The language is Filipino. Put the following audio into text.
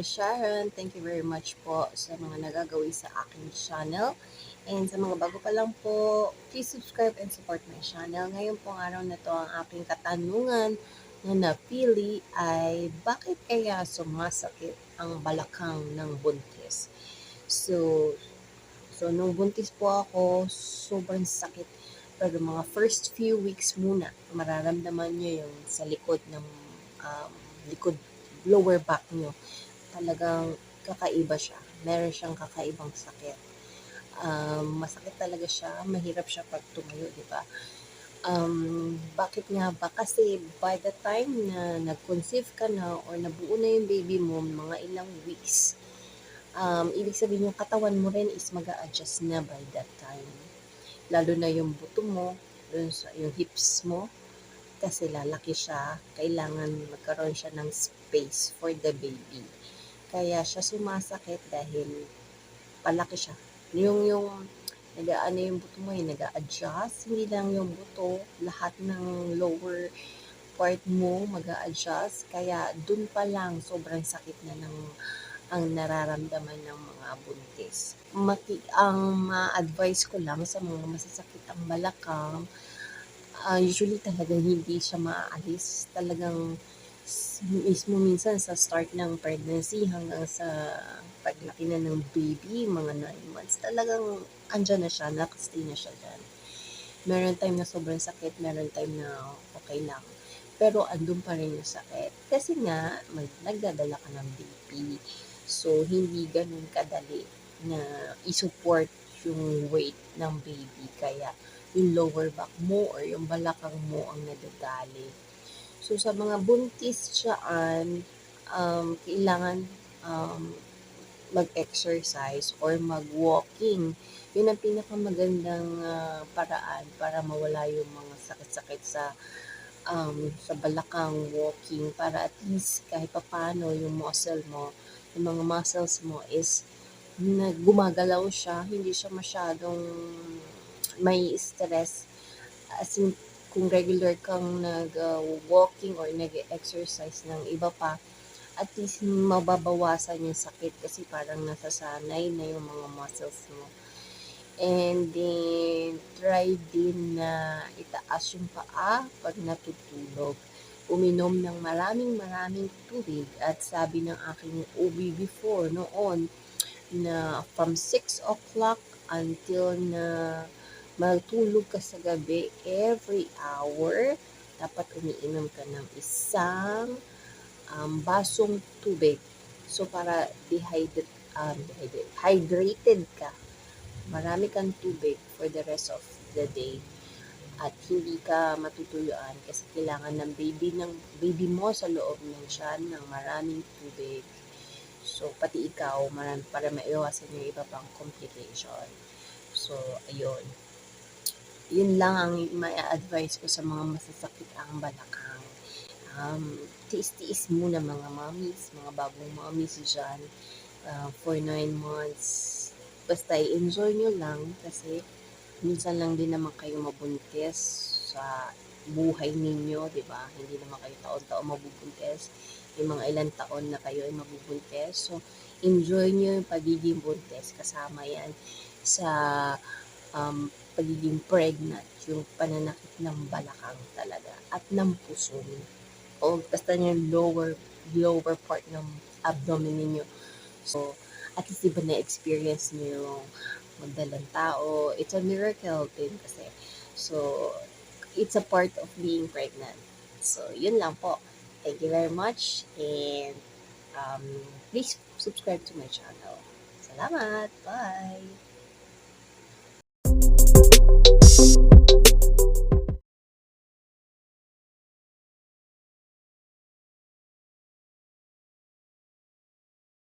Ate Sharon. Thank you very much po sa mga nagagawi sa aking channel. And sa mga bago pa lang po, please subscribe and support my channel. Ngayon pong araw na to, ang aking katanungan na napili ay bakit kaya sumasakit ang balakang ng buntis? So, so nung buntis po ako, sobrang sakit. Pero mga first few weeks muna, mararamdaman nyo yung sa likod ng um, likod lower back nyo, talagang kakaiba siya. Meron siyang kakaibang sakit. Um, masakit talaga siya, mahirap siya pag tumayo, di ba? Um, bakit nga ba? Kasi by the time na nag-conceive ka na or nabuo na yung baby mo, mga ilang weeks, um, ibig sabihin yung katawan mo rin is mag adjust na by that time. Lalo na yung buto mo, dun sa, yung hips mo, kasi lalaki siya, kailangan magkaroon siya ng space for the baby. Kaya siya sumasakit dahil palaki siya. Yung, yung, nag-ano yung buto mo, yung nag-a-adjust, hindi lang yung buto, lahat ng lower part mo mag adjust Kaya dun pa lang, sobrang sakit na ng ang nararamdaman ng mga buntis. Maki, ang ma-advise ko lang sa mga masasakit ang balakang, uh, usually talagang hindi siya maaalis. Talagang mismo minsan sa start ng pregnancy hanggang sa paglaki na ng baby, mga 9 months, talagang andyan na siya, nakastay na siya dyan. Meron time na sobrang sakit, meron time na okay lang. Pero andun pa rin yung sakit. Kasi nga, mag, nagdadala ka ng baby. So, hindi ganun kadali na isupport yung weight ng baby. Kaya, yung lower back mo or yung balakang mo ang nadadali. So, sa mga buntis siyaan, um, kailangan um, mag-exercise or mag-walking. Yun ang pinakamagandang uh, paraan para mawala yung mga sakit-sakit sa um, sa balakang walking para at least kahit papano yung muscle mo, yung mga muscles mo is na gumagalaw siya, hindi siya masyadong may stress as in kung regular kang nag-walking uh, or nag-exercise ng iba pa, at least mababawasan yung sakit kasi parang nasasanay na yung mga muscles mo. And then, try din na itaas yung paa pag natutulog. Uminom ng maraming maraming tubig at sabi ng aking OB before noon na from 6 o'clock until na Magtulog ka sa gabi every hour. Dapat umiinom ka ng isang um, basong tubig. So, para dehydrated, um, hydrated ka. Marami kang tubig for the rest of the day. At hindi ka matutuyuan kasi kailangan ng baby ng baby mo sa loob ng tiyan ng maraming tubig. So, pati ikaw, marami, para maiwasan yung iba pang complication. So, ayun yun lang ang may advice ko sa mga masasakit ang balakang. Um, tiis-tiis muna mga mommies, mga bagong mommies dyan uh, for 9 months. Basta i-enjoy nyo lang kasi minsan lang din naman kayo mabuntis sa buhay ninyo, di ba? Hindi naman kayo taon-taon mabubuntis. Yung mga ilang taon na kayo ay mabubuntis. So, enjoy nyo yung pagiging buntis. Kasama yan sa um, pagiging pregnant, yung pananakit ng balakang talaga at ng puso o basta yung lower lower part ng abdomen niyo. So, at least diba na-experience niyo yung magdalang tao. It's a miracle din kasi. So, it's a part of being pregnant. So, yun lang po. Thank you very much and um, please subscribe to my channel. Salamat! Bye! Thank